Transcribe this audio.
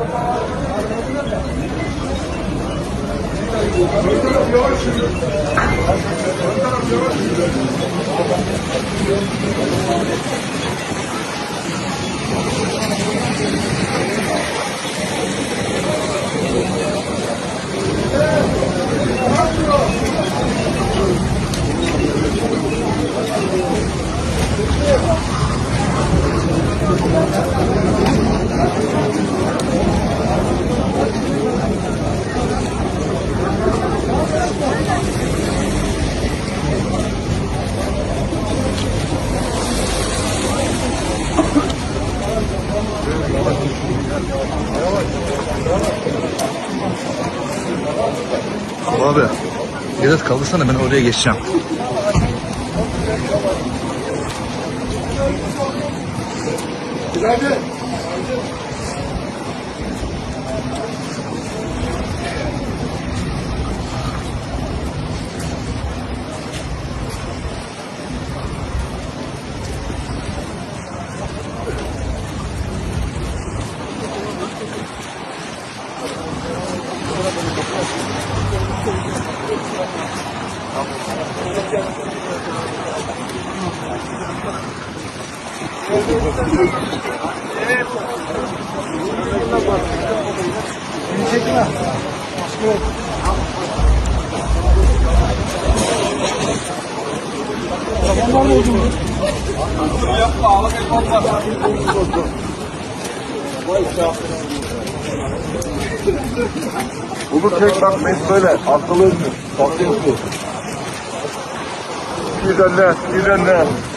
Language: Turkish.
Ön taraf yavaş. Ön taraf yavaş. Abi biraz kaldırsana ben oraya geçeceğim. Tamam oldu mu? Yapma ağlak ekmek var. Bunu tek bak mes böyle. Akıllı ölçü. Tatlı ölçü. 150, 150.